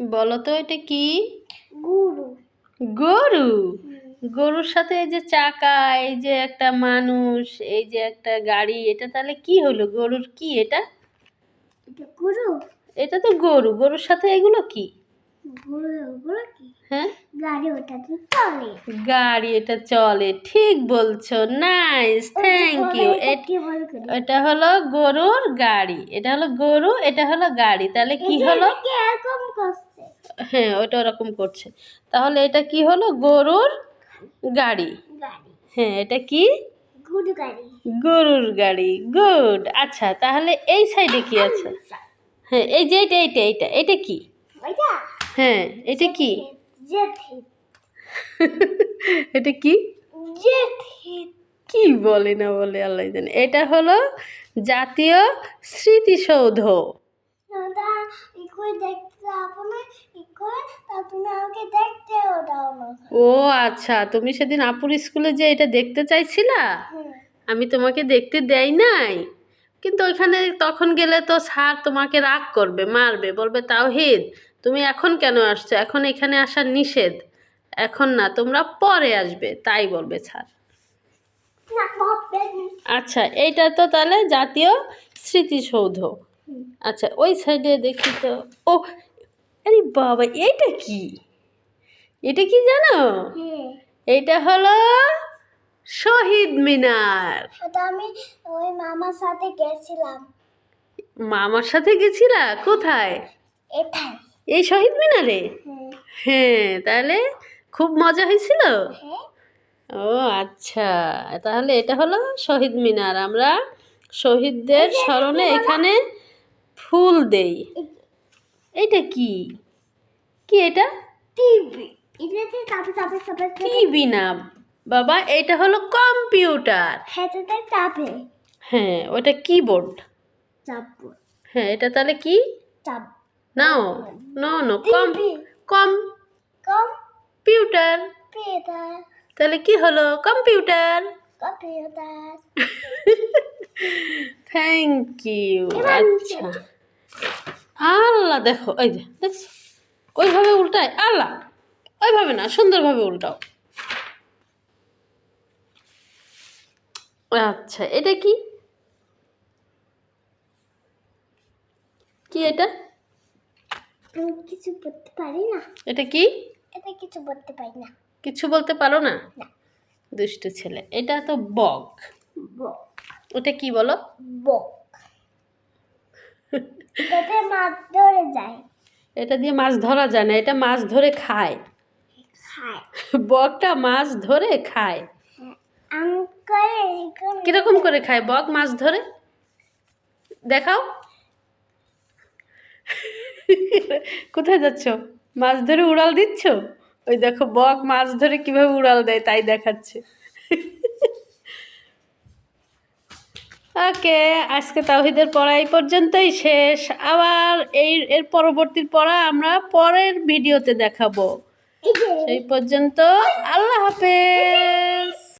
বলো তো এটা কি? গুরু। গরু? গরুর সাথে এই যে চাকা এই যে একটা মানুষ এই যে একটা গাড়ি এটা তাহলে কি হলো? গরুর কি এটা? গুরু। এটা তো গরু। গরুর সাথে এগুলো কি? হ্যাঁ? গাড়ি ওটাতে চলে? গাড়ি এটা চলে। ঠিক বলছো। নাইস থ্যাংক ইউ এটা হলো গরুর গাড়ি। এটা হলো গরু এটা হলো গাড়ি। তাহলে কি হলো? এরকম হ্যাঁ ওটা ওরকম করছে। তাহলে এটা কি হলো? গরুর গাড়ি। হ্যাঁ এটা কি? গরুর গাড়ি। গুড। আচ্ছা তাহলে এই সাইডে কি আছে? হ্যাঁ এই যে এটা এইটা এইটা এটা কি? হ্যাঁ এটা কি? এটা কি? কি বলে না বলে আল্লাহ জানে। এটা হলো জাতীয় স্মৃতিসৌধ। তুমি আমাকে দেখতেও দাও না। ও আচ্ছা তুমি সেদিন আপুর স্কুলে যে এটা দেখতে চাইছিলা? আমি তোমাকে দেখতে দেই নাই। কিন্তু ওইখানে তখন গেলে তো স্যার তোমাকে রাগ করবে মারবে বলবে তাওহিদ তুমি এখন কেন আসছো? এখন এখানে আসা নিষেধ। এখন না তোমরা পরে আসবে তাই বলবে স্যার। আচ্ছা এইটা তো তাহলে জাতীয় স্মৃতিসৌধ। আচ্ছা ওই সাইডে দেখি তো। ও আরে বাবা এইটা কি? এটা কি জানো? এটা হলো শহীদ মিনার। আমি ওই মামার সাথে গেছিলাম। মামার সাথে গেছিলা? কোথায়? এই শহীদ মিনারে? হ্যাঁ। হ্যাঁ তাহলে খুব মজা হয়েছিল? হ্যাঁ। ও আচ্ছা। তাহলে এটা হলো শহীদ মিনার। আমরা শহীদদের স্মরণে এখানে ফুল দেই। এটা কি? কি এটা? টিভি। এটাতে চাপে চাপে চাপে টিভি না বাবা এটা হলো কম্পিউটার। হেঁটেতে চাপে হ্যাঁ ওটা কিবোর্ড চাপবো। হ্যাঁ এটা তাহলে কি? চাপ। নাও নো নো কম কম। কম্পিউটার। কম্পিউটার। তাহলে কি হলো? কম্পিউটার। কম্পিউটার। থ্যাংক ইউ আচ্ছা। আল্লাহ দেখো এই যে দেখছ? ওইভাবে উল্টায় আল্লাহ ওইভাবে না সুন্দরভাবে উল্টাও। আচ্ছা এটা কি? কি এটা? আমি কিছু বলতে পারি না। এটা কি? এটা কিছু বলতে পারি না। কিছু বলতে পারো না? না। দুষ্টু ছেলে এটা তো বক। বক। ওটা কি বলো? বক। এটাতে মাছ ধরে যায়। এটা দিয়ে মাছ ধরা যায় না এটা মাছ ধরে খায়। খায়। বকটা মাছ ধরে খায়। কীরকম করে খায়? বক মাছ ধরে? দেখাও। কোথায় যাচ্ছ? মাছ ধরে উড়াল দিচ্ছ? ওই দেখো বক মাছ ধরে কীভাবে উড়াল দেয় তাই দেখাচ্ছে। ওকে আজকে তাহিদের পড়া এই পর্যন্তই শেষ। আবার এই এর পরবর্তী পড়া আমরা পরের ভিডিওতে দেখাবো। এই সেই পর্যন্ত আল্লাহ হাফেজ।